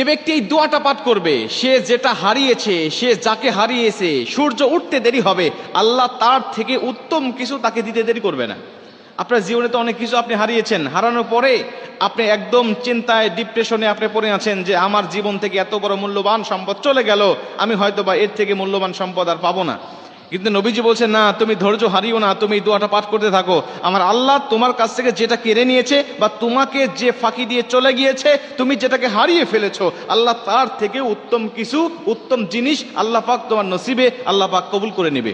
যে ব্যক্তি এই দোয়াটা পাঠ করবে, সে যেটা হারিয়েছে, সে যাকে হারিয়েছে, সূর্য উঠতে দেরি হবে, আল্লাহ তার থেকে উত্তম কিছু তাকে দিতে দেরি করবে না। আপনার জীবনে তো অনেক কিছু আপনি হারিয়েছেন। হারানোর পরে আপনি একদম চিন্তায় ডিপ্রেশনে আপনি পড়ে আছেন যে, আমার জীবন থেকে এত বড় মূল্যবান সম্পদ চলে গেল, আমি হয়তো বা এর থেকে মূল্যবান সম্পদ আর পাবো না। কিন্তু নবীজি বলছে না, তুমি ধৈর্য হারিও না, তুমি দোয়াটা পাঠ করতে থাকো। আমার আল্লাহ তোমার কাছ থেকে যেটা কেড়ে নিয়েছে বা তোমাকে যে ফাঁকি দিয়ে চলে গিয়েছে, তুমি যেটাকে হারিয়ে ফেলেছো, আল্লাহ তার থেকে উত্তম কিছু, উত্তম জিনিস আল্লাহ পাক তোমার নসিবে, আল্লাহ পাক কবুল করে নেবে।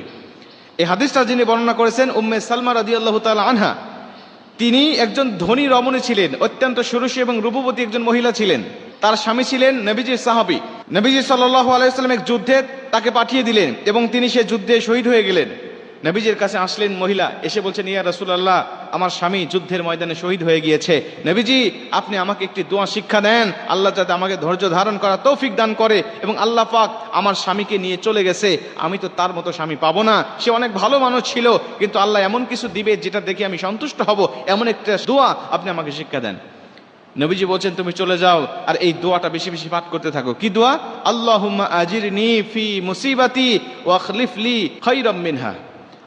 এই হাদিসটা যিনি বর্ণনা করেছেন, উম্মে সালমা রাদি আল্লাহ তালা আনহা, তিনি একজন ধনী রমণী ছিলেন, অত্যন্ত সুরসী এবং রূপবতী একজন মহিলা ছিলেন। তার স্বামী ছিলেন নবীজির সাহাবি। নবীজি সাল্লাহ আলাইসাল্লাম এক যুদ্ধে তাকে পাঠিয়ে দিলেন এবং তিনি সে যুদ্ধে শহীদ হয়ে গেলেন। নবীজির কাছে আসলেন মহিলা, এসে বলছেন, ইয়া রসুলাল্লাহ, আমার স্বামী যুদ্ধের ময়দানে শহীদ হয়ে গিয়েছে। নবীজি, আপনি আমাকে একটি দোয়া শিক্ষা দেন। আল্লাহ যাতে আমাকে ধৈর্য ধারণ করা তৌফিক দান করে এবং আল্লাহ পাক আমার স্বামীকে নিয়ে চলে গেছে। আমি তো তার মতো স্বামী পাবো না। সে অনেক ভালো মানুষ ছিল, কিন্তু আল্লাহ এমন কিছু দিবে যেটা দেখে আমি সন্তুষ্ট হব। এমন একটা দোয়া আপনি আমাকে শিক্ষা দেন। নবীজি বলছেন, তুমি চলে যাও আর এই দোয়াটা বেশি বেশি পাঠ করতে থাকো। কি দোয়া? আল্লাহুম্মা আজিরনি ফি মুসিবাতি ওয়াখলিফলি খাইরাম মিনহা।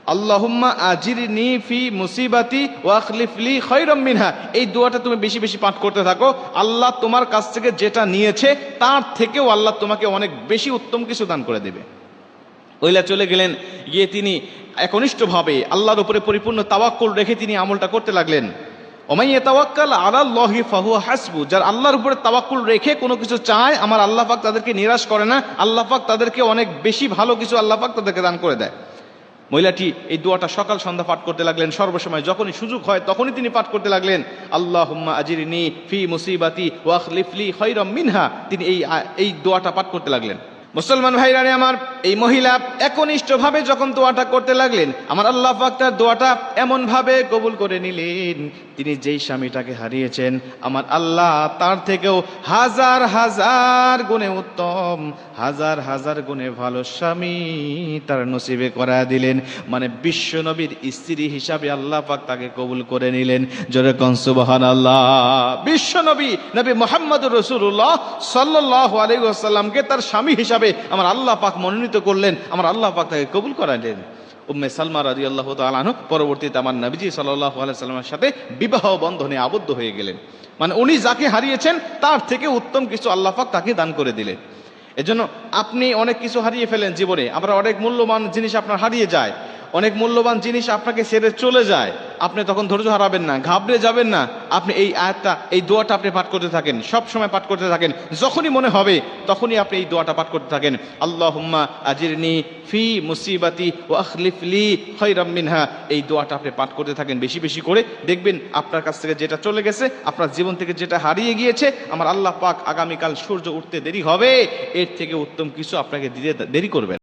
আল্লাহুম্মা আজিরনি ফি মুসিবাতি ওয়াখলিফলি খাইরাম মিনহা। এই দোয়াটা তুমি বেশি বেশি পাঠ করতে থাকো। আল্লাহ তোমার কাছ থেকে যেটা নিয়েছে, তার থেকেও আল্লাহ তোমাকে অনেক বেশি উত্তম কিছু দান করে দেবে। ওইলা চলে গেলেন, গিয়ে তিনি একনিষ্ঠভাবে আল্লাহর উপরে পরিপূর্ণ তাওয়াক্কুল রেখে তিনি আমলটা করতে লাগলেন। ওমাইয়া তাওয়াক্কাল আলাল্লাহি ফাহু হাসবু, যার আল্লাহর উপরে তাওয়াক্কুল রেখে কোনো কিছু চায়, আমার আল্লাহ পাক তাদেরকে নিরাশ করে না, আল্লাহ পাক তাদেরকে অনেক বেশি ভালো কিছু আল্লাহ পাক তাদেরকে দান করে দেয়। মহিলাটি এই দোয়াটা সকাল সন্ধ্যা পাঠ করতে লাগলেন, সর্বসময় যখনই সুযোগ হয় তখনই তিনি পাঠ করতে লাগলেন আল্লাহ আজিরিনি ফি মুসিবাতি ওয়াখলিফলি খৈরম মিনহা, তিনি এই এই দোয়াটা পাঠ করতে লাগলেন। মুসলমান ভাইরানে আমার এই মহিলা একনিষ্ঠভাবে যখন দোয়াটা করতে লাগলেন, আমার আল্লাহ তার দোয়াটা এমনভাবে কবুল করে নিলেন। তিনি যেই স্বামীটাকে হারিয়েছেন, আমার আল্লাহ তার থেকেও হাজার হাজার গুণে উত্তম, হাজার হাজার গুণে ভালো স্বামী তার নসিবে করা দিলেন। মানে বিশ্ব নবীর স্ত্রী হিসাবে আল্লাহ পাক তাকে কবুল করে নিলেন। জোরে কনসুবাহান আল্লাহ বিশ্ব নবী মোহাম্মদ রসুল্লাহ সাল্লাহ আলাইসাল্লামকে তার স্বামী হিসাবে আমার আল্লাহ পাক মনোনীত করলেন, আমার আল্লাহ পাক তাকে কবুল করালেন। উম্মে সালমা রাজি আল্লাহ তালাহ পরবর্তীতে আমার নবীজি সাল্লাহ আলাইসাল্লামের সাথে বিবাহ বন্ধনে আবদ্ধ হয়ে গেলেন। মানে উনি যাকে হারিয়েছেন, তার থেকে উত্তম কিছু আল্লাহ পাক তাকে দান করে দিলেন। এজন্য আপনি অনেক কিছু হারিয়ে ফেলেন জীবনে, আমরা অনেক মূল্যবান জিনিস আপনার হারিয়ে যায়। অনেক মূল্যবান জিনিস আপনাকে ছেড়ে চলে যায়। আপনি তখন ধৈর্য হারাবেন না, ঘাবড়ে যাবেন না। আপনি এই আয়াতটা, এই দোয়াটা আপনি পাঠ করতে থাকেন, সব সময় পাঠ করতে থাকেন। যখনই মনে হবে, তখনই আপনি এই দোয়াটা পাঠ করতে থাকেন। আল্লাহ হুম্মা আজিরনি ফি মুসিবাতি ও আখলিফলি মিনহা। এই দোয়াটা আপনি পাঠ করতে থাকেন বেশি বেশি করে। দেখবেন আপনার কাছ থেকে যেটা চলে গেছে, আপনার জীবন থেকে যেটা হারিয়ে গিয়েছে, আমার আল্লাহ পাক আগামীকাল সূর্য উঠতে দেরি হবে। এর থেকে উত্তম কিছু আপনাকে দিতে দেরি করবেন